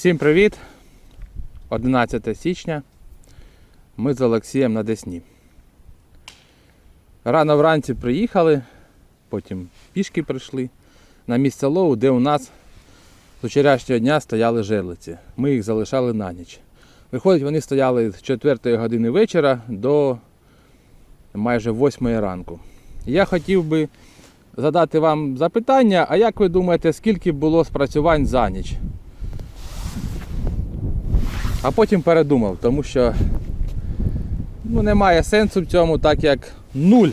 Всім привіт! 11 січня. Ми з Олексієм на Десні. Рано вранці приїхали, потім пішки прийшли на місце лову, де у нас з вчорашнього дня стояли жерлиці. Ми їх залишали на ніч. Виходить, вони стояли з 4 години вечора до майже 8 ранку. Я хотів би задати вам запитання, а як ви думаєте, скільки було спрацювань за ніч? А потім передумав, тому що ну, немає сенсу в цьому, так як нуль.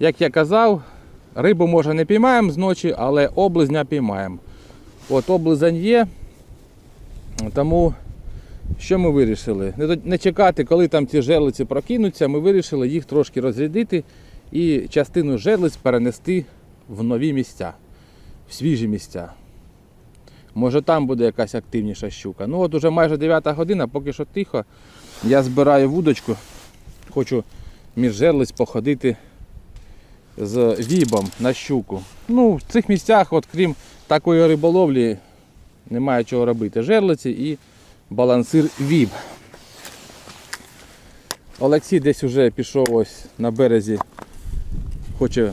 Як я казав, рибу може не піймаємо з ночі, але облизня піймаємо. От облизень є. Тому що ми вирішили? Не, не чекати, коли там ці жерлиці прокинуться, ми вирішили їх трошки розрядити і частину жерлиць перенести в нові місця, в свіжі місця. Може там буде якась активніша щука. Ну от уже майже 9 година, поки що тихо. Я збираю вудочку. Хочу між жерлиць походити з вібом на щуку. Ну, в цих місцях, от крім такої риболовлі, немає чого робити. Жерлиці і балансир віб. Олексій десь уже пішов ось на березі, хоче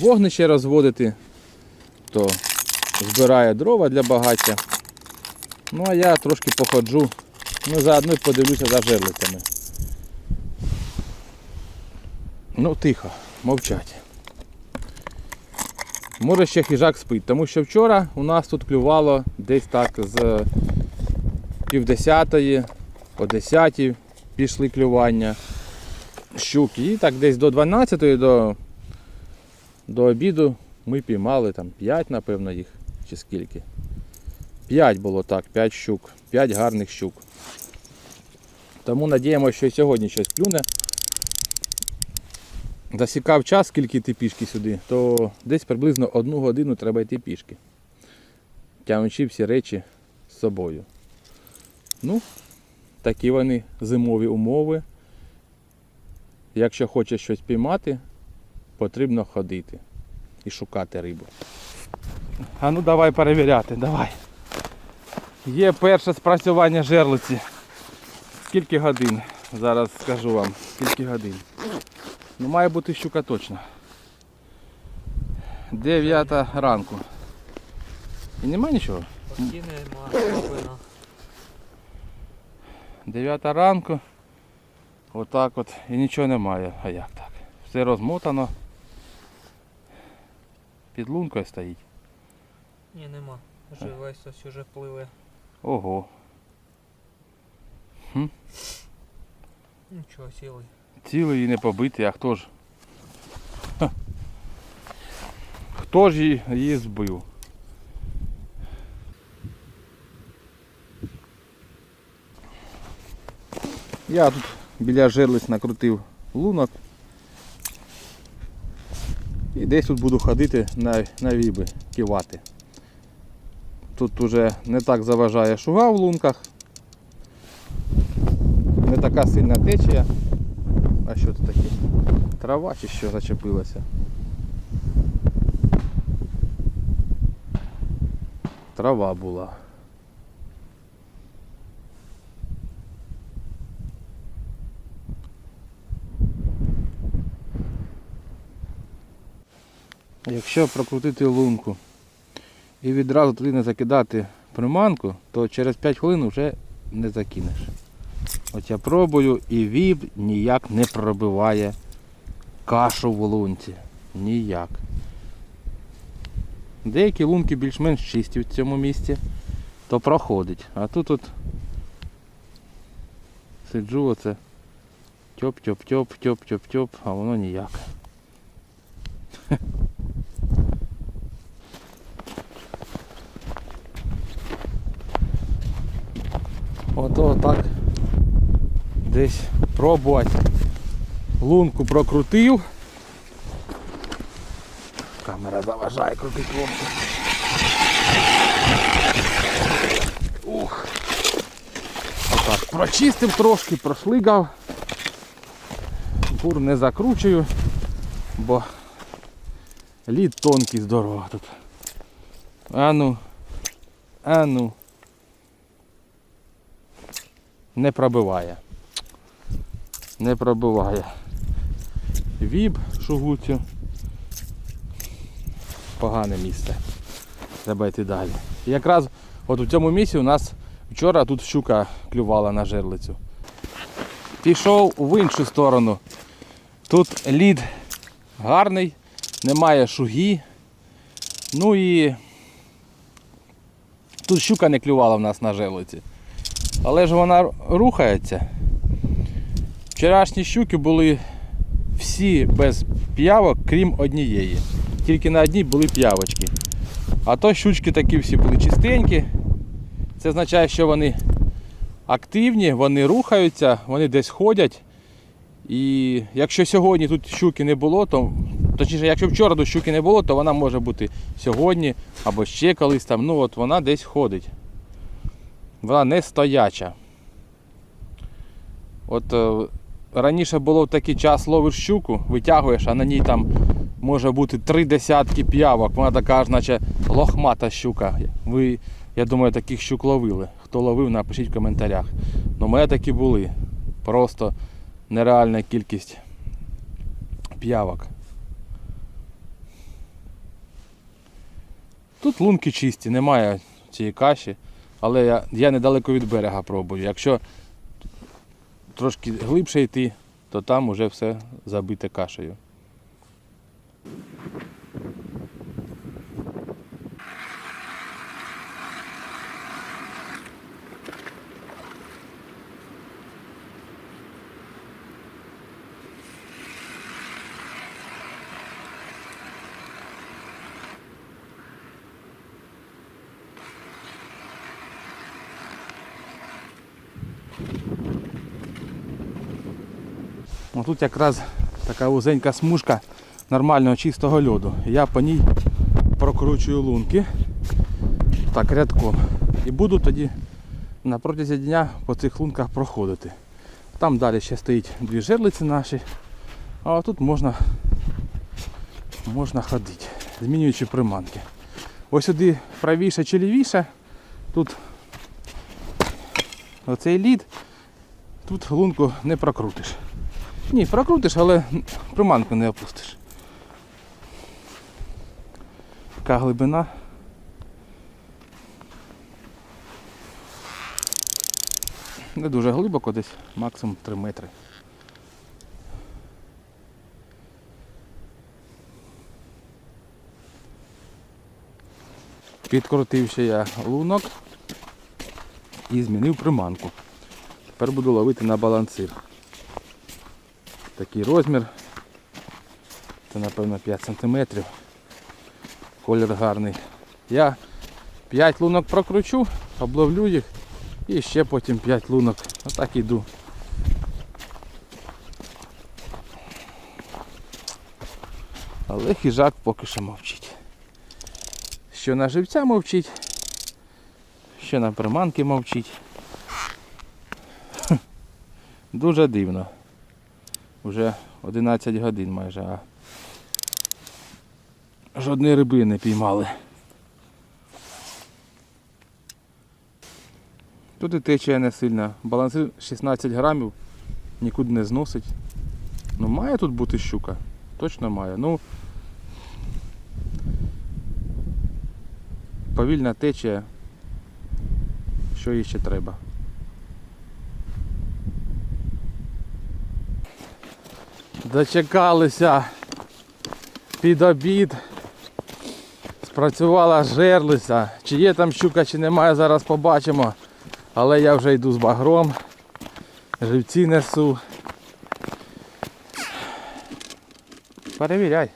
вогнище розводити, то збирає дрова для багаття. Ну а я трошки походжу, ну заодно подивлюся за жерлицями. Ну тихо, мовчать. Може ще хижак спить, тому що вчора у нас тут клювало десь так з півдесятої по десятій пішли клювання щуки. І так десь до 12 до, до обіду ми піймали там 5, напевно, їх чи скільки. 5 було так, 5 щук, 5 гарних щук. Тому надіємося, що і сьогодні щось клюне. Засікав час, скільки йти пішки сюди, то десь приблизно одну годину треба йти пішки. Тягнучи всі речі з собою. Ну, такі вони зимові умови. Якщо хочеш щось піймати, потрібно ходити і шукати рибу. А ну давай перевіряти, давай. Є перше спрацювання жерлиці. Скільки годин? Зараз скажу вам, скільки годин. Ну має бути щука точно. 9 ранку. І нема нічого? Почти нема слабина. 9 ранку. Отак от. І нічого немає. А як так? Все розмотано. Під лункою стоїть. Ні, нема. Живець ось уже пливе. Ого. Нічого, сілий. Цілий і не побитий, а хто ж? Ха. Хто ж її, її збив? Я тут біля жерлиць накрутив лунок. І десь тут буду ходити на, на віби, кивати. Тут уже не так заважає шуга в лунках. Не така сильна течія. А що це таке? Трава чи що зачепилася? Трава була. Якщо прокрутити лунку і відразу туди не закидати приманку, то через 5 хвилин вже не закинеш. От я пробую і віб ніяк не пробиває кашу в лунці. Ніяк. Деякі лунки більш-менш чисті в цьому місці, то проходить. А тут от сиджу оце тьоп-тьоп-тьоп, тьоп-тьоп-тьоп, а воно ніяк. Ото так десь пробувати. Лунку прокрутив. Камера заважає крутити лунку. Ух. Отак. Прочистив трошки, прошлигав. Бур не закручую, бо лід тонкий здорово тут. Ану, ану. Не пробиває. Не пробиває. Віб шугуцю. Погане місце. Треба йти далі. І якраз от у цьому місці у нас вчора тут щука клювала на жерлицю. Пішов в іншу сторону. Тут лід гарний, немає шуги. Ну і тут щука не клювала в нас на жерлиці. Але ж вона рухається. Вчорашні щуки були всі без п'явок, крім однієї. Тільки на одній були п'явочки. А то щучки такі всі були чистенькі. Це означає, що вони активні, вони рухаються, вони десь ходять. І якщо сьогодні тут щуки не було, то точніше, якщо вчора тут щуки не було, то вона може бути сьогодні або ще колись там. Ну от вона десь ходить. Вона не стояча. От е, раніше було в такий час ловиш щуку, витягуєш, а на ній там може бути три десятки п'явок. Вона така наче лохмата щука. Ви, я думаю, таких щук ловили. Хто ловив, напишіть в коментарях. Ну, мене такі були. Просто нереальна кількість п'явок. Тут лунки чисті, немає цієї каші, але я, я недалеко від берега пробую. Якщо трошки глибше йти, то там уже все забите кашею. Ну, тут якраз така вузенька смужка нормального чистого льоду. Я по ній прокручую лунки так рядком. І буду тоді на протязі дня по цих лунках проходити. Там далі ще стоїть дві жерлиці наші, а тут можна, можна ходити, змінюючи приманки. Ось сюди правіше чи лівіше, тут оцей лід, тут лунку не прокрутиш. Ні, прокрутиш, але приманку не опустиш. Яка глибина. Не дуже глибоко, десь максимум 3 метри. Підкрутив ще я лунок і змінив приманку. Тепер буду ловити на балансир. Такий розмір. Це напевно 5 см. Колір гарний. Я 5 лунок прокручу, обловлю їх і ще потім 5 лунок. Отак іду. Але хижак поки що мовчить. Що на живця мовчить, що на приманки мовчить. Дуже дивно. Вже 11 годин майже, а жодної риби не піймали. Тут і течія не сильна. Балансир 16 грамів, нікуди не зносить. Ну має тут бути щука. Точно має. Ну повільна течія. Що їй ще треба? Дочекалися під обід. Спрацювала жерлиця. Чи є там щука, чи немає, зараз побачимо. Але я вже йду з багром. Живці несу. Перевіряй.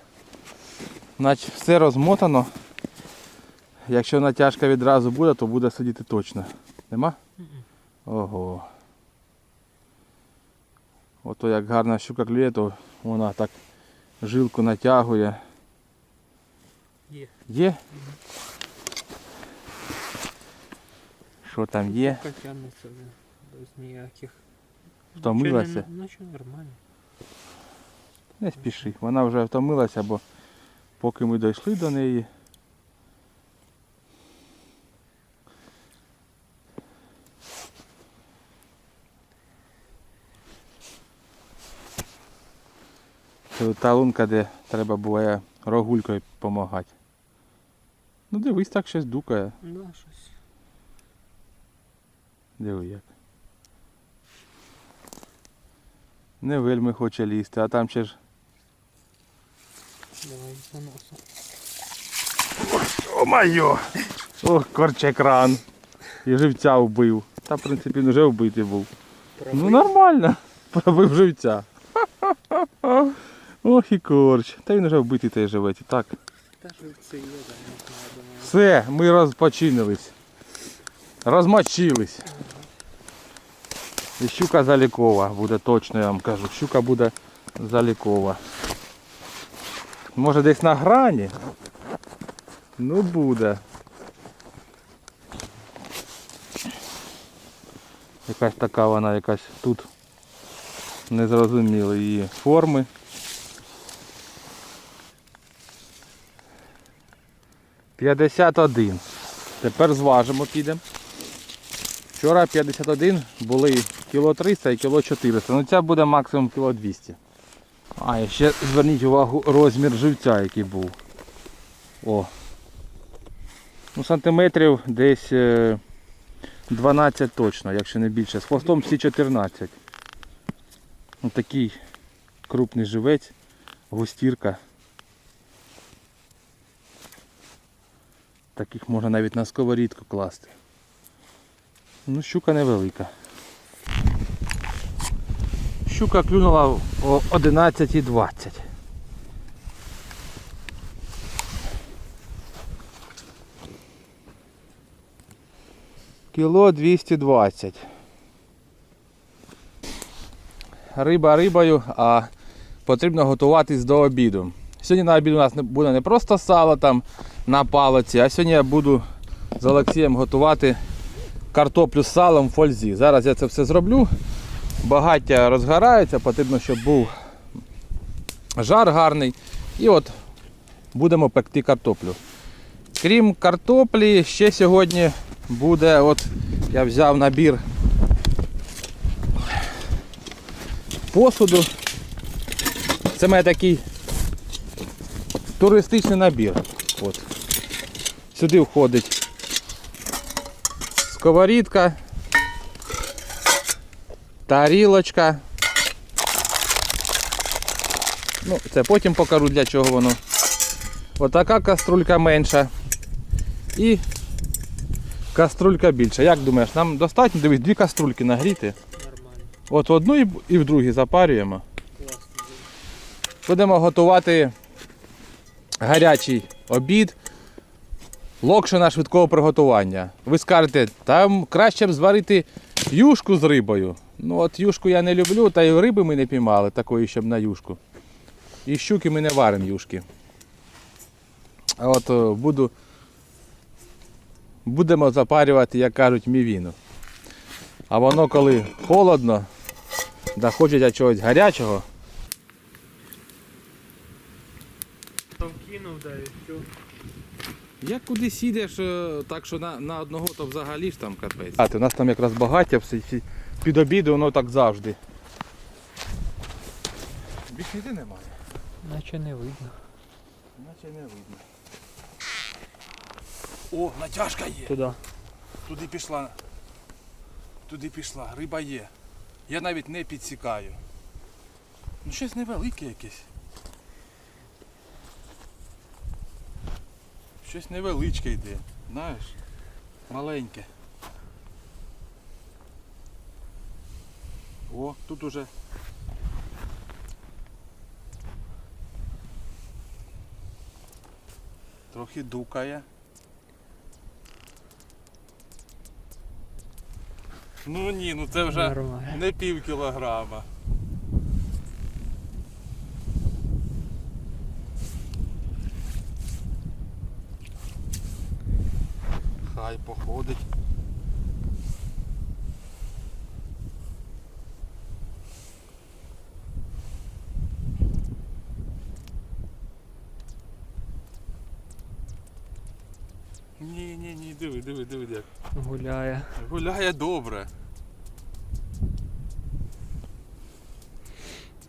Значить все розмотано. Якщо натяжка відразу буде, то буде сидіти точно. Нема? Ого. Ото як гарна щука клює, то вона так жилку натягує. Є. Є? Що там є? Щука тягнеться не, без ніяких. Втомилася? Ну нормально. Не спіши. Вона вже втомилася, бо поки ми дійшли до неї. Це та лунка, де треба буває рогулькою допомагати. Ну дивись, так щось дукає. Да, щось. Диви як. Не вельми хоче лізти, а там ще ж. Давай за носом. О майо! Ох, корчекран. І живця вбив. Та в принципі вже вбитий був. Ну нормально. Пробив живця. Ох і корч. Та він вже вбитий. Так. Та живці є, да, не. Все, ми розпочинились. Розмочились. І щука залікова буде точно, я вам кажу. Щука буде залікова. Може десь на грані? Ну буде. Якась така вона якась тут незрозуміла її форми. П'ятдесят один. Тепер зважимо підемо. Вчора 51 були кіло 300 і кіло 400. Ну ця буде максимум кіло 200. А, і ще зверніть увагу розмір живця, який був. О. Ну, сантиметрів десь е, 12 точно, якщо не більше. З хвостом всі 14. Ну, такий крупний живець, густірка. Таких можна навіть на сковорідку класти. Ну, щука невелика. Щука клюнула о 11.20. Кіло 220. Риба рибою, а потрібно готуватись до обіду. Сьогодні на обід у нас буде не просто сало там на палиці, а сьогодні я буду з Олексієм готувати картоплю з салом в фользі. Зараз я це все зроблю. Багаття розгорається, потрібно, щоб був жар гарний. І от будемо пекти картоплю. Крім картоплі, ще сьогодні буде, от я взяв набір посуду. Це мене такий туристичний набір. От. Сюди входить сковорідка, тарілочка. Ну, це потім покажу для чого воно. Отака каструлька менша. І каструлька більша. Як думаєш, нам достатньо? Дивись, дві каструльки нагріти. Нормально. От в одну і в- другій запарюємо. Класно. Будемо готувати гарячий обід. Локшина швидкого приготування. Ви скажете, там краще б зварити юшку з рибою. Ну от юшку я не люблю, та й риби ми не піймали такої, щоб на юшку. І щуки ми не варимо юшки. А от о, буду, будемо запарювати, як кажуть, мівіну. А воно коли холодно, да хочеться чогось гарячого, Там кинув, да, і все. Як кудись їдеш, е, так що на, на одного, то взагалі ж там капець. А, ти у нас там якраз багаття все, під обіду воно так завжди. Більш ніде немає, Наче не видно. наче не видно. О, натяжка є. Туди. Туди пішла. Туди пішла, риба є. Я навіть не підсікаю. Ну щось невелике якесь. Щось невеличке йде, знаєш? Маленьке. О, тут уже. Трохи дукає. Ну ні, ну це вже Нормально. не пів кілограма. Хай походить. Ні, ні, ні, диви, диви, диви, як. Гуляє. Гуляє добре.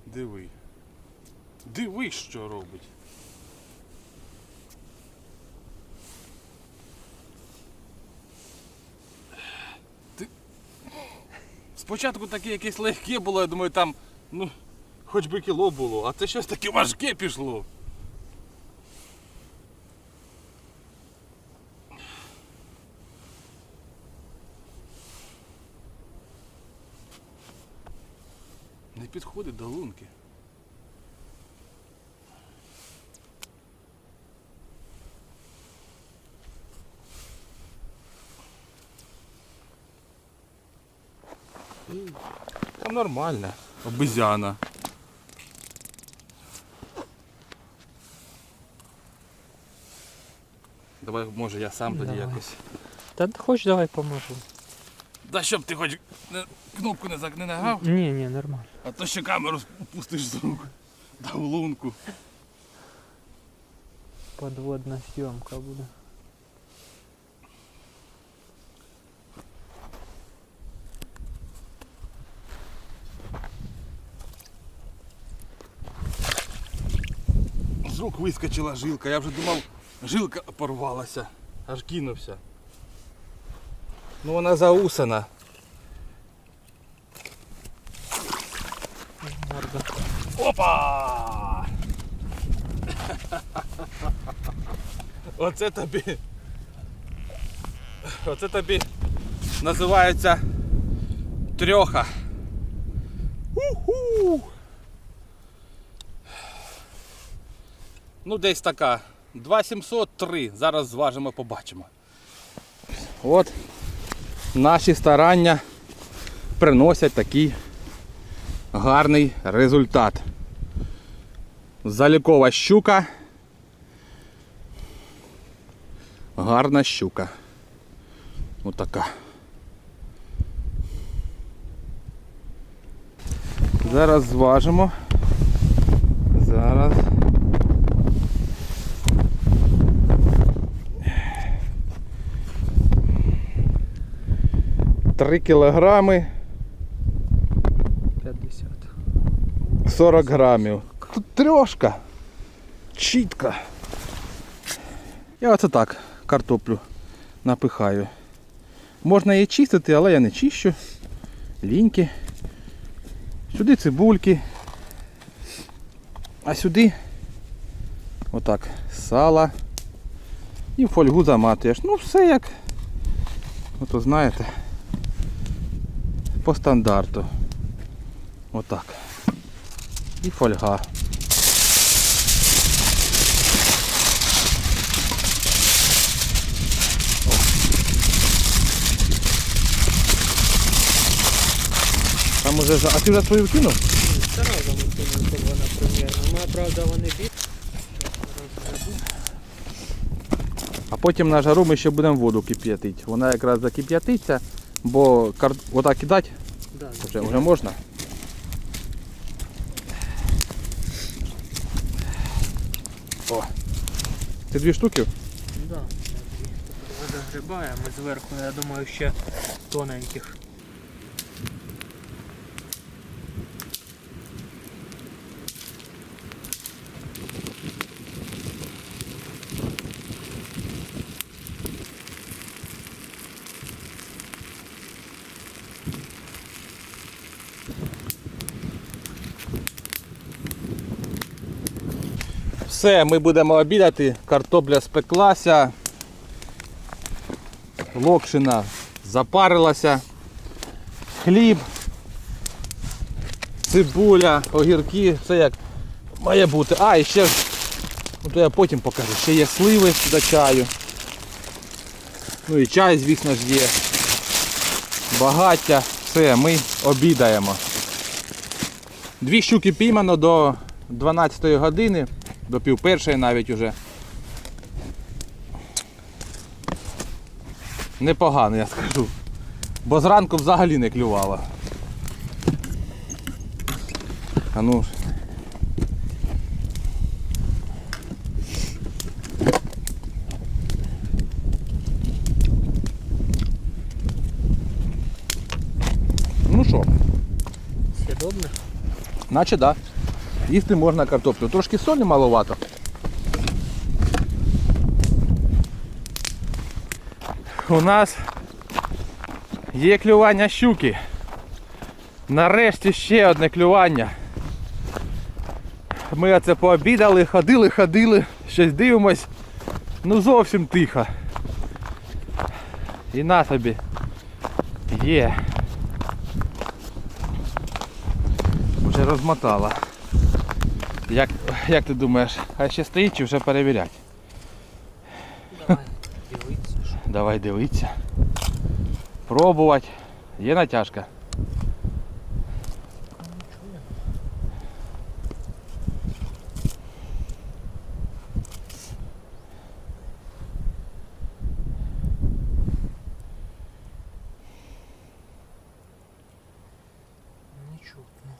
Диви. Дивись, що робить. Спочатку таке якесь легке було, я думаю, там, ну, хоч би кіло було, а це щось таке важке пішло. Не підходить до лунки. нормально. Обезьяна. Давай, може, я сам тоді Давай. якось. Та хоч давай поможу. Да щоб ти хоч не- кнопку не, зак- не нагав, Ні, ні, нормально. а то ще камеру пустиш з рук. Да в лунку. Подводна зйомка буде. Вискочила жилка, я вже думав, жилка порвалася, аж кинувся. Ну вона заусана. Опа! Оце тобі. Оце тобі називається трьоха. Уху! Ну, десь така. 2703. Зараз зважимо, побачимо. От наші старання приносять такий гарний результат. Залікова щука. Гарна щука. Отака. Зараз зважимо. Зараз. Три кілограми 50. 40 грамів. Тут трьошка. Чітка. Я оце так картоплю напихаю. Можна її чистити, але я не чищу. Ліньки. Сюди цибульки. А сюди отак сала. І фольгу заматуєш. Ну все як. Ото знаєте. По стандарту. Отак і фольга. Там уже. А ти вже свою вкинув? Сразу ми кинемо вона примірно. Ну, правда, вони бі... А потім на жару ми ще будемо воду кип'ятити. Вона якраз закип'ятиться, бо кар... отак кидати Да, вже, вже можна. О. Це дві штуки? да. Вода грибає, ми зверху, я думаю, ще тоненьких. Все, ми будемо обідати. Картопля спеклася. Локшина запарилася. Хліб, цибуля, огірки, все як має бути. А, і ще ну то я потім покажу, ще є сливи до чаю. Ну і чай, звісно ж, є. Багаття. Все, ми обідаємо. Дві щуки піймано до 12 години, до пів першої навіть уже. Непогано, я скажу. Бо зранку взагалі не клювало. А ну. ж. Ну що, Съедобно? наче да. Їсти можна картоплю. Трошки солі маловато. У нас є клювання щуки. Нарешті ще одне клювання. Ми оце пообідали, ходили, ходили, щось дивимось. Ну зовсім тихо. І на тобі. Є. Вже розмотала. Як, як ти думаєш, а ще стоїть чи вже перевіряти? Давай, дивитися. Давай дивитися. Пробувати. Є натяжка. Не чутно.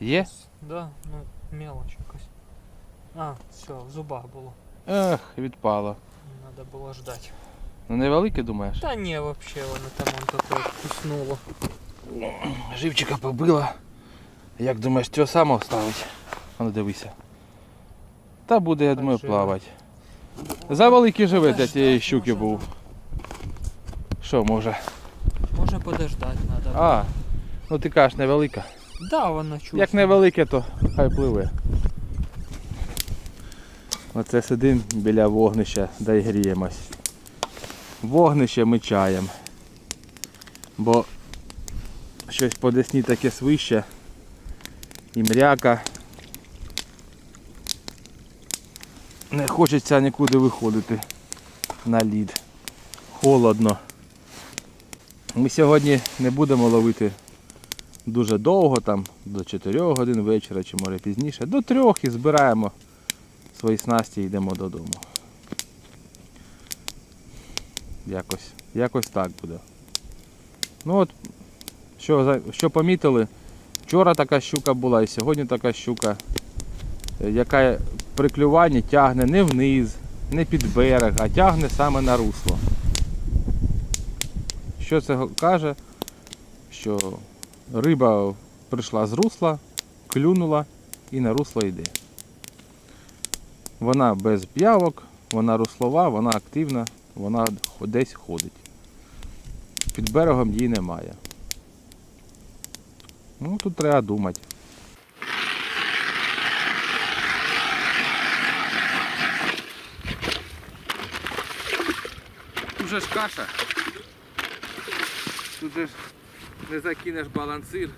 Є? Да, ну мелочь якась. А, все, в зубах було. Ех, відпало. Надо було ждати. Ну невелике думаєш? Та ні, вообще воно там он таке куснуло. Живчика побила. Як думаєш, цього самого ставить? А ну дивися. Та буде, я думаю, плавати. За великий живець для цієї щуки був. Що може? Може подождати треба. А, ну ти кажеш невелика. Да, воно чутно. Як невелике, то хай пливе. Оце сидим біля вогнища, да й гріємось. Вогнище ми чаєм. Бо щось по десні таке свище. І мряка. Не хочеться нікуди виходити на лід. Холодно. Ми сьогодні не будемо ловити дуже довго, там до 4 годин вечора чи може пізніше, до 3 і збираємо свої снасті і йдемо додому. Якось, якось так буде. Ну от, що, що помітили, вчора така щука була і сьогодні така щука, е, яка при клюванні тягне не вниз, не під берег, а тягне саме на русло. Що це каже? Що Риба прийшла з русла, клюнула і на русло йде. Вона без п'явок, вона руслова, вона активна, вона десь ходить. Під берегом її немає. Ну тут треба думати. Тут же ж каша. Тут же ж не закинеш балансир.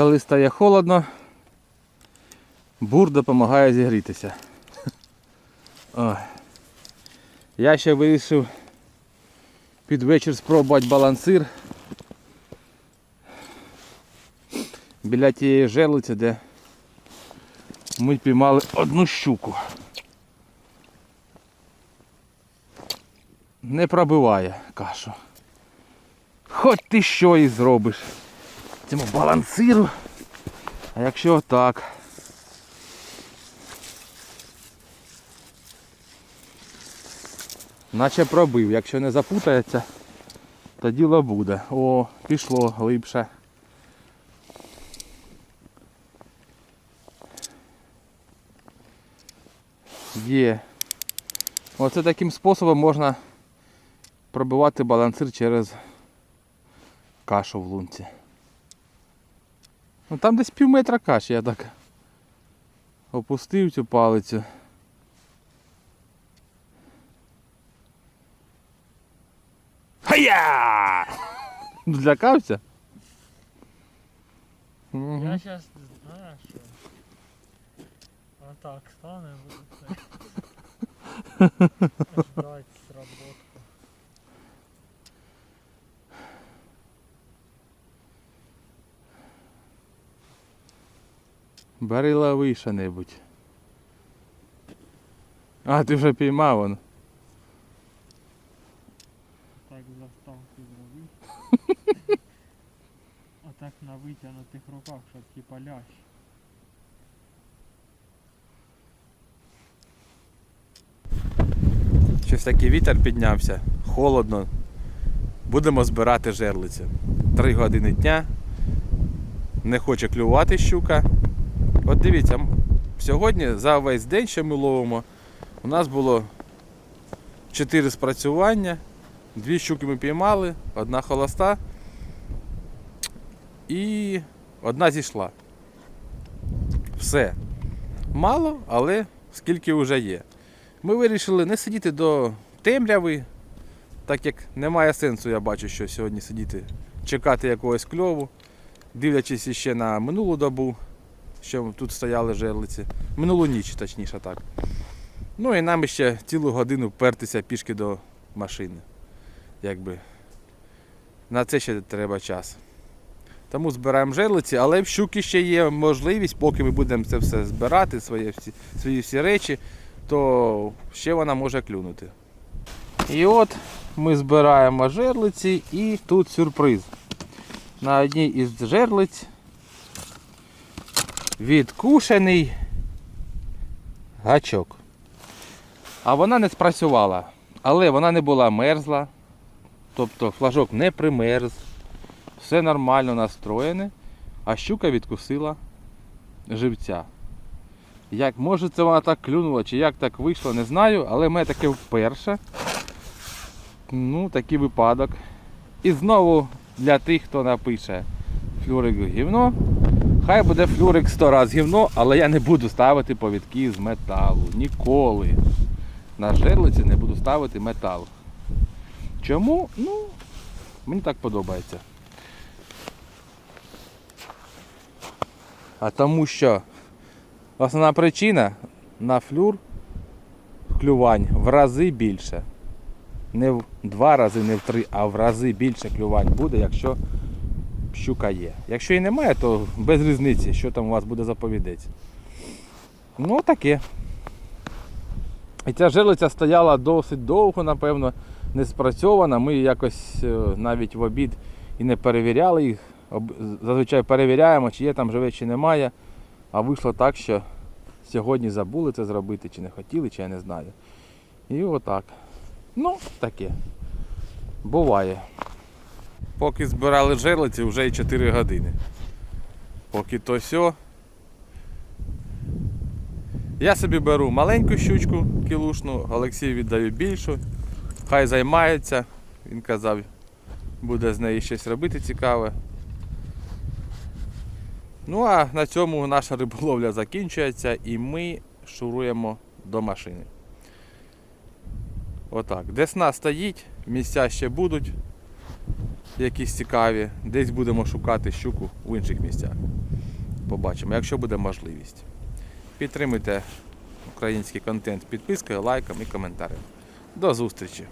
Коли стає холодно, бур допомагає зігрітися. Ой. Я ще вирішив під вечір спробувати балансир. Біля тієї жерлиці, де ми піймали одну щуку. Не пробиває кашу. Хоч ти що і зробиш. Цьому балансиру. А якщо отак. Наче пробив, якщо не запутається, то діло буде. О, пішло глибше. Є. Оце таким способом можна пробивати балансир через кашу в лунці. Ну там десь пів метра каші, я так опустив цю палицю. Хая! Злякався? Мгм. Я зараз знаєш що. Отак стане буде. Ждать сработку. Бери лови що-небудь. А, ти вже піймав он. Так заставки зробив. А так на витягнутих руках, щоб типа лящ. Щось такий вітер піднявся, холодно. Будемо збирати жерлиці. Три години дня. Не хоче клювати щука. От дивіться, сьогодні за весь день, що ми ловимо, у нас було 4 спрацювання. Дві щуки ми піймали, одна холоста і одна зійшла. Все. Мало, але скільки вже є. Ми вирішили не сидіти до темряви, так як немає сенсу, я бачу, що сьогодні сидіти, чекати якогось кльову, дивлячись іще на минулу добу, що тут стояли жерлиці. Минулу ніч, точніше так. Ну і нам ще цілу годину пертися пішки до машини. Якби. На це ще треба час. Тому збираємо жерлиці, але в щуки ще є можливість, поки ми будемо це все збирати, свої всі, свої всі речі, то ще вона може клюнути. І от ми збираємо жерлиці і тут сюрприз. На одній із жерлиць відкушений гачок. А вона не спрацювала. Але вона не була мерзла. Тобто флажок не примерз. Все нормально настроєне, а щука відкусила живця. Як може це вона так клюнула, чи як так вийшло, не знаю, але в мене таке вперше. Ну, такий випадок. І знову для тих, хто напише флюрик гівно. Хай буде флюрик 100 раз гівно, але я не буду ставити повідки з металу. Ніколи. На жерлиці не буду ставити метал. Чому? Ну, мені так подобається. А тому що основна причина на флюр клювань в рази більше. Не в два рази, не в три, а в рази більше клювань буде, якщо щука є. Якщо і немає, то без різниці, що там у вас буде заповідець. Ну таке. І ця жерлиця стояла досить довго, напевно, не спрацьована. Ми якось е, навіть в обід і не перевіряли їх. Зазвичай перевіряємо, чи є там живе, чи немає. А вийшло так, що сьогодні забули це зробити, чи не хотіли, чи я не знаю. І отак. Ну, таке. Буває. Поки збирали жерлиці, вже і 4 години. Поки то сьо. Я собі беру маленьку щучку кілушну, Олексію віддаю більшу. Хай займається. Він казав, буде з неї щось робити цікаве. Ну а на цьому наша риболовля закінчується і ми шуруємо до машини. Отак. Десна стоїть, місця ще будуть якісь цікаві. Десь будемо шукати щуку в інших місцях. Побачимо, якщо буде можливість. Підтримуйте український контент підпискою, лайком і коментарем. До зустрічі!